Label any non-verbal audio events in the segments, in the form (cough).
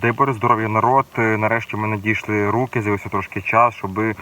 Дай Боже здоров'я народ. Е, Нарешті ми надійшли руки, з'явився трошки час, щоб е,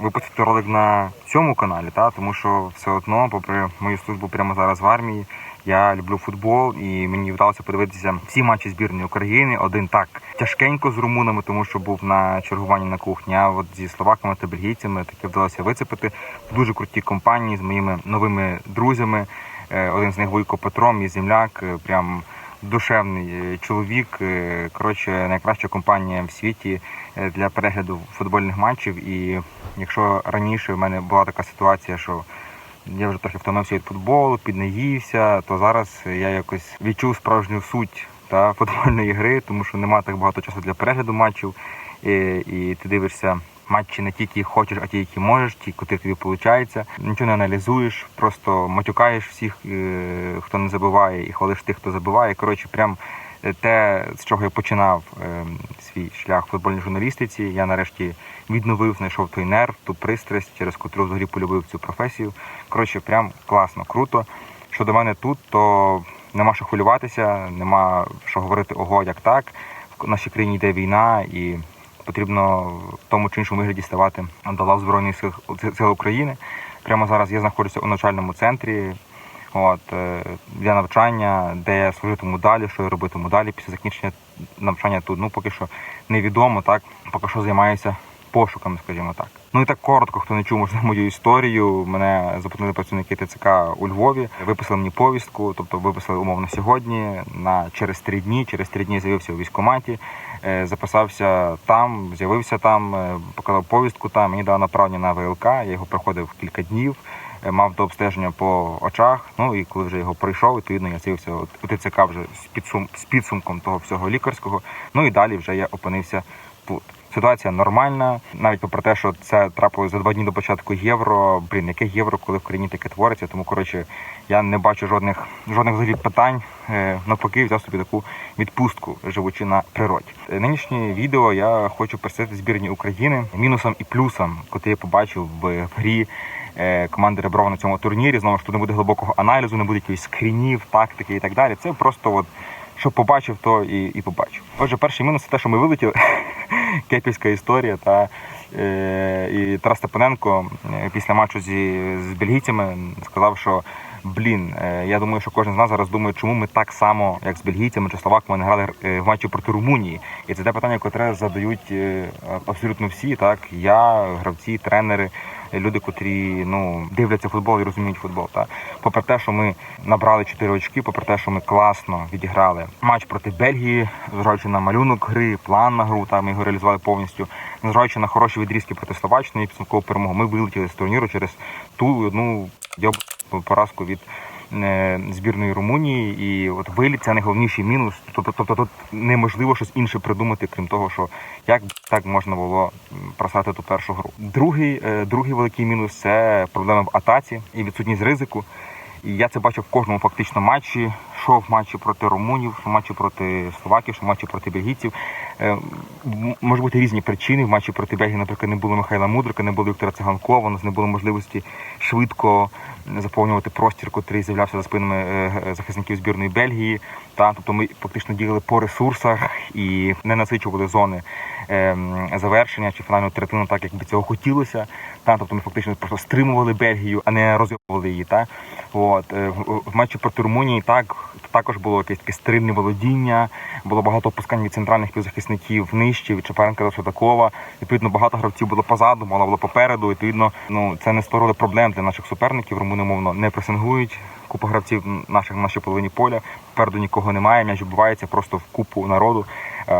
випустити ролик на цьому каналі, та? тому що все одно, попри мою службу прямо зараз в армії, я люблю футбол і мені вдалося подивитися всі матчі збірної України. Один так тяжкенько з румунами, тому що був на чергуванні на кухні. А от зі словаками та бельгійцями таке вдалося вицепити в дуже круті компанії з моїми новими друзями. Е, Один з них Войко Петро, мій земляк, прям душевний е, чоловік. Е, Коротше, найкраща компанія в світі е, для перегляду футбольних матчів. І якщо раніше в мене була така ситуація, що я вже трохи втомився від футболу, піднаївся, то зараз я якось відчув справжню суть та футбольної гри, тому що немає так багато часу для перегляду матчів. І, і ти дивишся матчі не ті, які хочеш, а ті, які можеш, ті, котрі тобі виходить. Нічого не аналізуєш, просто матюкаєш всіх, е, хто не забиває, і хвалиш тих, хто забиває. Коротше, прям е, те, з чого я починав е, свій шлях в футбольній журналістиці, я нарешті відновив, знайшов той нерв, ту пристрасть, через котру взагалі полюбив цю професію. Коротше, прям класно, круто. Що до мене тут, то нема що хвилюватися, нема що говорити ого, як так. В нашій країні йде війна і потрібно в тому чи іншому вигляді ставати до лав Збройних сил, сил України. Прямо зараз я знаходжуся у навчальному центрі. От, е, для навчання, де я служитиму далі, що я робитиму далі після закінчення навчання тут. Ну, поки що невідомо, так, поки що займаюся пошуками, скажімо так. Ну і так коротко, хто не чув можливо, мою історію. Мене запитали працівники ТЦК у Львові, виписали мені повістку, тобто виписали умовно сьогодні. На через три дні. Через три дні з'явився у військкоматі, е, записався там, з'явився там, е, показав повістку там. Мені дали направлення на ВЛК. Я його проходив кілька днів. е, Мав до обстеження по очах. Ну і коли вже його пройшов, відповідно я з'явився у ТЦК вже з підсум з підсумком того всього лікарського. Ну і далі вже я опинився тут. Ситуація нормальна, навіть попри те, що це трапилось за два дні до початку євро. Блін, яке євро, коли в країні таке твориться. Тому коротше, я не бачу жодних жодних взагалі питань. Е, Навпаки, взяв собі таку відпустку, живучи на природі. Е, Нинішнє відео я хочу присвятити збірні України мінусам і плюсам, котрі я побачив в грі е, команди Реброва на цьому турнірі. Знову ж тут не буде глибокого аналізу, не буде якихось скрінів, тактики і так далі. Це просто от що побачив, то і, і побачив. Отже, перший мінус це те, що ми вилетіли. (laughs) Кепівська історія. Та, е, і Тарас Степаненко е, після матчу зі, з бельгійцями сказав, що блін, е, я думаю, що кожен з нас зараз думає, чому ми так само, як з бельгійцями чи словаками, не грали в матчі проти Румунії. І це те питання, яке задають абсолютно всі. Так, я, гравці, тренери. Люди, котрі ну дивляться футбол і розуміють футбол. Та попри те, що ми набрали 4 очки, попри те, що ми класно відіграли матч проти Бельгії, зважаючи на малюнок гри, план на гру, та ми його реалізували повністю. Незважаючи на хороші відрізки проти Словаччини і підсумкову перемогу, ми вилетіли з турніру через ту одну поразку від збірної Румунії. І от виліт це найголовніший мінус. Тобто, тобто тут неможливо щось інше придумати, крім того, що як так можна було просрати ту першу гру. Другий, е, другий великий мінус це проблема в атаці і відсутність ризику. І я це бачив в кожному фактично матчі. Що в матчі проти румунів, що в матчі проти словаків, що в матчі проти бельгійців. Е, Може бути різні причини. В матчі проти Бельгії, наприклад, не було Михайла Мудрика, не було Віктора Циганкова, у нас не було можливості швидко заповнювати простір, котрий з'являвся за спинами е, захисників збірної Бельгії. Та тобто ми фактично діяли по ресурсах і не насичували зони ем, завершення чи фінальну третину, так як би цього хотілося. Та тобто ми фактично просто стримували Бельгію, а не розвивали її. Та от е, в матчі проти Румунії так також було якесь таке стримне володіння, було багато опускань від центральних півзахисників нижче, від Чепаренка до Судакова. Відповідно, багато гравців було позаду, мало було попереду. Відповідно, ну це не створило проблем для наших суперників. Румуни мовно не пресингують. Купа гравців наших на нашій половині поля. Попереду нікого немає. М'яч вбивається просто в купу народу. Е,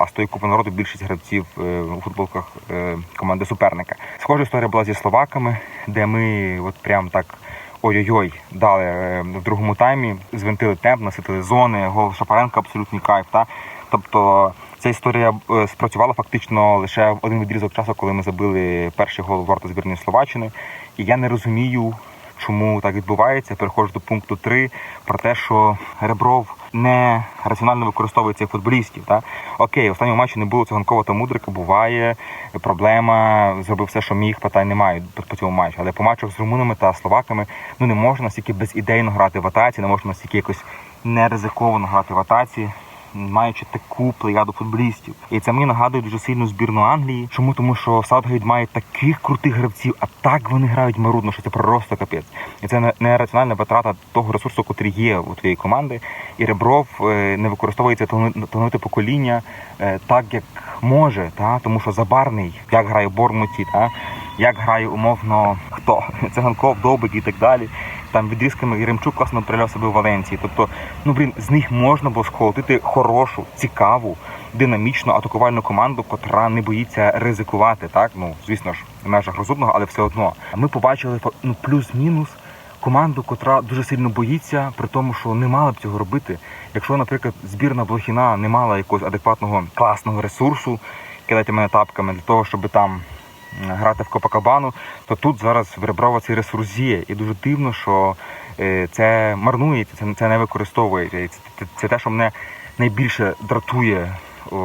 А з тої купи народу більшість гравців е, у футболках е, команди суперника. Схожа історія була зі словаками, де ми от прям так. Ой-ой-ой, дали е, в другому таймі, звинтили темп, наситили зони, гол Шапаренка абсолютний кайф. Та? Тобто ця історія е, спрацювала фактично лише в один відрізок часу, коли ми забили перший гол в ворота збірної Словаччини. І я не розумію, чому так відбувається. Переходжу до пункту 3 про те, що Ребров не раціонально використовує цих футболістів. Та? Окей, в останньому матчі не було циганкова та мудрика, буває проблема, зробив все, що міг, питань немає по, цьому матчі. Але по матчах з румунами та словаками ну не можна настільки безідейно грати в атаці, не можна настільки якось неризиковано грати в атаці. Маючи таку плеяду футболістів. І це мені нагадує дуже сильно збірну Англії. Чому? Тому що Саутгейт має таких крутих гравців, а так вони грають марудно, що це просто капець. І це не- нераціональна витрата того ресурсу, який є у твоєї команди. І Ребров е, не використовує це талановите покоління е, так, як може, та? тому що забарний, як грає в Бормуті, та? як грає умовно хто (laughs) циганков, Довбик і так далі. Там відрізками Єремчук класно проявляв себе у Валенції. Тобто, ну блін, з них можна було сколотити хорошу, цікаву, динамічну атакувальну команду, котра не боїться ризикувати. Так, ну звісно ж, в межах розумного, але все одно. Ми побачили ну плюс-мінус команду, котра дуже сильно боїться, при тому, що не мала б цього робити. Якщо, наприклад, збірна Блохіна не мала якогось адекватного класного ресурсу, кидайте мене тапками для того, щоб там грати в Копакабану, то тут зараз в Реброва цей ресурс є. І дуже дивно, що е, це марнується, це, це не використовується. І Це, це, це те, що мене найбільше дратує о,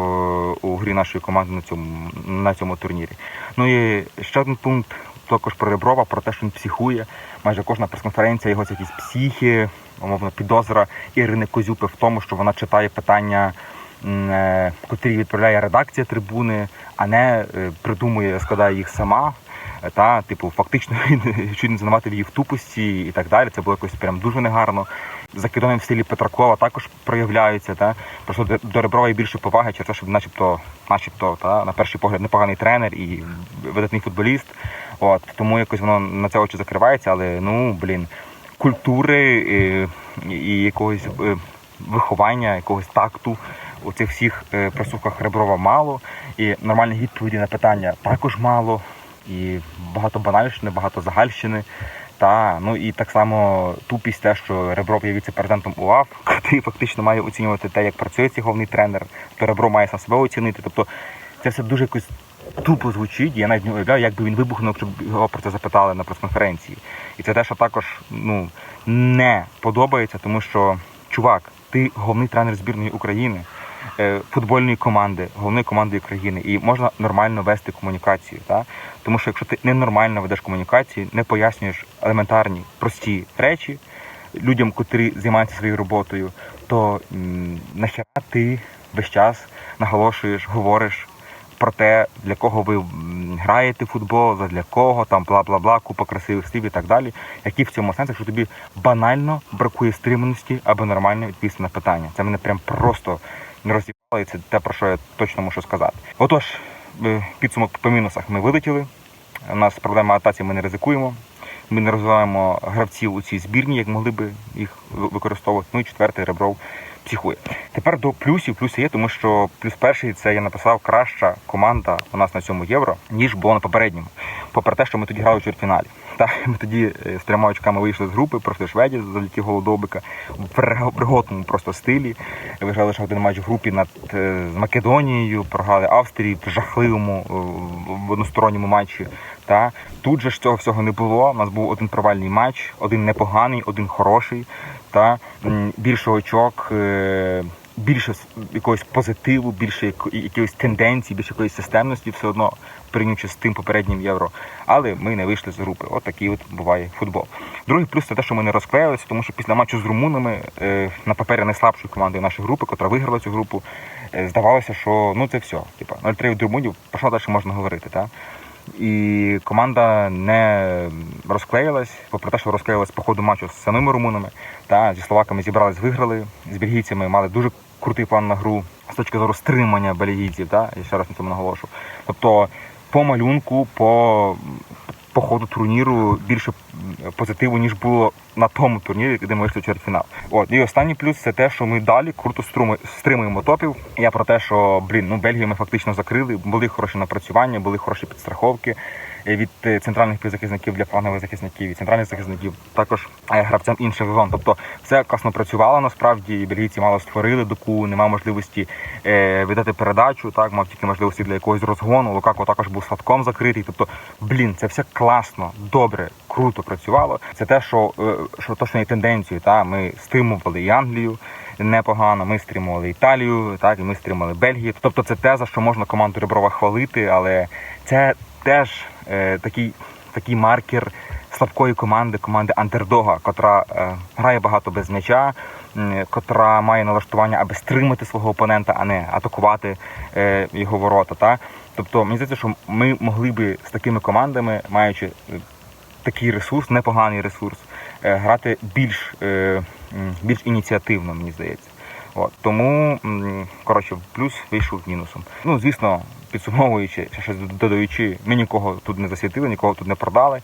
у грі нашої команди на цьому, на цьому турнірі. Ну і ще один пункт також про Реброва, про те, що він психує. Майже кожна прес-конференція його це якісь психи, умовно підозра Ірини Козюпи в тому, що вона читає питання, котрі відправляє редакція трибуни, а не е, придумує, складає їх сама. Е, Та, типу, фактично (laughs) чуть не звинуватив її в тупості і так далі. Це було якось прям дуже негарно. Закидони в стилі Петракова також проявляються. Та? Просто до- до Реброва є більше поваги через те, що начебто, начебто та, на перший погляд непоганий тренер і видатний футболіст. От, тому якось воно на це очі закривається, але ну, блін, культури і, і якогось е, виховання, якогось такту у цих всіх е, присухах Реброва мало, і нормальних відповіді на питання також мало, і багато банальщини, багато загальщини. Та ну і так само тупість те, що Ребров є віце-президентом УАФ, (laughs) який фактично має оцінювати те, як працює цей головний тренер, то Ребро має сам себе оцінити. Тобто це все дуже якось тупо звучить. Я навіть не уявляю, як би він вибухнув, якщо б його про це запитали на прес-конференції. І це те, що також ну не подобається, тому що чувак, ти головний тренер збірної України. Е, Футбольної команди, головної команди України, і можна нормально вести комунікацію. Та? Тому що якщо ти ненормально ведеш комунікацію, не пояснюєш елементарні прості речі людям, котрі займаються своєю роботою, то нахера ти весь час наголошуєш, говориш про те, для кого ви граєте в футбол, для кого, там бла бла бла, купа красивих слів і так далі. Які в цьому сенсі, що тобі банально бракує стриманості або нормально відповісти на питання. Це мене прям просто не розібрали, і це те, про що я точно мушу сказати. Отож, е, підсумок по мінусах ми вилетіли. У нас проблема атації, ми не ризикуємо. Ми не розвиваємо гравців у цій збірні, як могли би їх використовувати. Ну і четвертий ребров психує. Тепер до плюсів. Плюси є, тому що плюс перший це я написав краща команда у нас на цьому євро, ніж було на попередньому. Попри те, що ми тоді грали у чвертьфіналі. Так, ми тоді е, з трьома очками вийшли з групи проти Шведії завдяки голу Довбика в при- пригодному просто стилі. Виграли лише один матч в групі над е, з Македонією, програли Австрії в жахливому е, в односторонньому матчі. Та тут же ж цього всього не було. У нас був один провальний матч, один непоганий, один хороший. Та більше очок, е, більше якогось позитиву, більше яко- якоїсь тенденції, більше якоїсь системності, все одно порівнюючи з тим попереднім євро. Але ми не вийшли з групи. От такий от буває футбол. Другий плюс це те, що ми не розклеїлися, тому що після матчу з румунами е, на папері найслабшої команди нашої групи, котра виграла цю групу, е, здавалося, що ну це все. Типа 0-3 від румунів, про що далі можна говорити? Та? І команда не розклеїлась, попри те, що розклеїлась по ходу матчу з самими румунами. Та зі словаками зібрались, виграли. З бельгійцями мали дуже крутий план на гру з точки зору стримання бельгійців. Та? Я ще раз на цьому наголошу. Тобто, по малюнку, по, по ходу турніру більше позитиву, ніж було на тому турнірі, де ми вийшли в чвертьфінал. От і останній плюс це те, що ми далі круто стримуємо топів. Я про те, що блін, ну Бельгію ми фактично закрили. Були хороші напрацювання, були хороші підстраховки від е, центральних півзахисників для флангових захисників і центральних захисників, також е, гравцям інших зон. Тобто все класно працювало насправді. Бельгійці мало створили доку, немає можливості е, видати передачу. Так, мав тільки можливості для якогось розгону. Лукако також був садком закритий. Тобто, блін, це все класно, добре, круто працювало. Це те, що, е, що точно є тенденцією. Та ми стримували і Англію непогано. Ми стримували Італію, так і ми стримали Бельгію. Тобто, це те, за що можна команду Реброва хвалити, але це теж е, такий, такий маркер слабкої команди, команди андердога, котра е, грає багато без м'яча, котра має налаштування, аби стримати свого опонента, а не атакувати е, його ворота. Та? Тобто, мені здається, що ми могли би з такими командами, маючи е, такий ресурс, непоганий ресурс, е, грати більш, е, більш ініціативно, мені здається. От, тому, коротше, плюс вийшов мінусом. Ну, звісно, підсумовуючи, ще додаючи, ми нікого тут не засвітили, нікого тут не продали.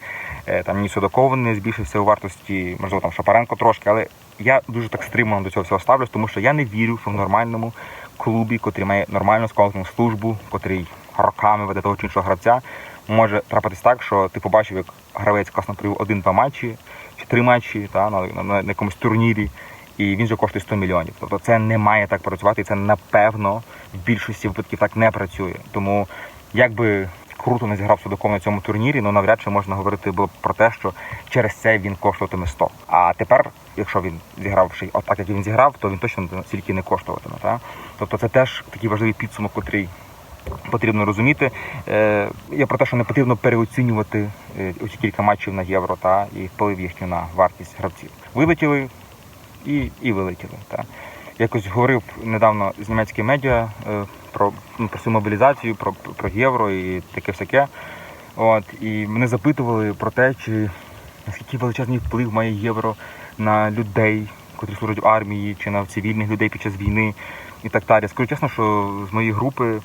Е, Там ні Судаков не збільшився у вартості, можливо, там Шапаренко трошки, але я дуже так стримано до цього всього ставлюсь, тому що я не вірю, що в нормальному клубі, котрий має нормальну скаутну службу, котрий роками веде того чи іншого гравця, може трапитись так, що ти побачив, як гравець класно провів один-два матчі чи три матчі та, на, на, на якомусь турнірі, і він же коштує 100 мільйонів. Тобто це не має так працювати, і це напевно в більшості випадків так не працює. Тому як би круто не зіграв Судаков на цьому турнірі, ну навряд чи можна говорити було про те, що через це він коштуватиме 100. А тепер, якщо він зіграв ще отак, як він зіграв, то він точно стільки не коштуватиме. Та? Тобто це теж такий важливий підсумок, котрий потрібно розуміти. Е, Я про те, що не потрібно переоцінювати е, оці кілька матчів на євро та і вплив їхню на вартість гравців. Вилетіли і, і вилетіли. Та. Якось говорив недавно з німецьких медіа е, про, ну, про цю мобілізацію, про, про євро і таке всяке. От, і мене запитували про те, чи наскільки величезний вплив має євро на людей, котрі служать в армії, чи на цивільних людей під час війни і так далі. Скажу чесно, що з моєї групи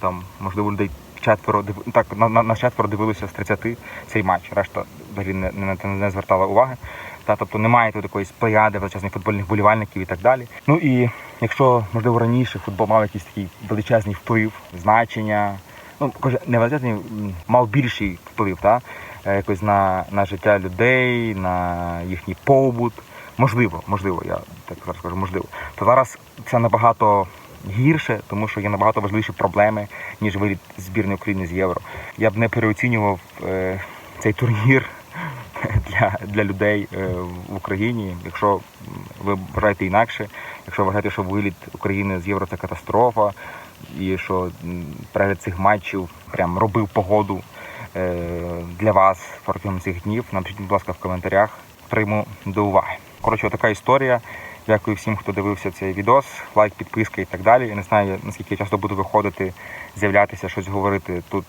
там, можливо, людей четверо так, на, на, на четверо дивилися з 30 цей матч. Решта взагалі не, не, не звертала уваги. Та, тобто немає тут якоїсь плеяди величезних футбольних болівальників і так далі. Ну і якщо, можливо, раніше футбол мав якийсь такий величезний вплив, значення, ну, каже, не величезний, мав більший вплив, та, е, якось на, на життя людей, на їхній побут. Можливо, можливо, я так зараз скажу, можливо. То зараз це набагато гірше, тому що є набагато важливіші проблеми, ніж виліт збірної України з євро. Я б не переоцінював е, цей турнір (laughs) для, для людей е, в Україні. Якщо ви вважаєте інакше, якщо вважаєте, що виліт України з євро це катастрофа, і що перегляд цих матчів прям робив погоду е, для вас протягом цих днів, напишіть, будь ласка, в коментарях. Прийму до уваги. Коротше, така історія. Дякую всім, хто дивився цей відос. Лайк, підписка і так далі. Я не знаю, наскільки я часто буду виходити, з'являтися, щось говорити тут,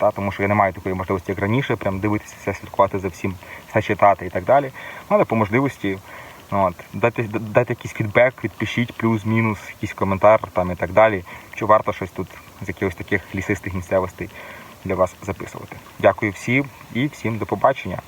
та, тому що я не маю такої можливості, як раніше, прям дивитися все, слідкувати за всім, все читати і так далі. Ну, але по можливості. ну, От, дайте, дайте якийсь фідбек, відпишіть, плюс, мінус, якийсь коментар там і так далі. Чи варто щось тут з якихось таких лісистих місцевостей для вас записувати. Дякую всім і всім до побачення.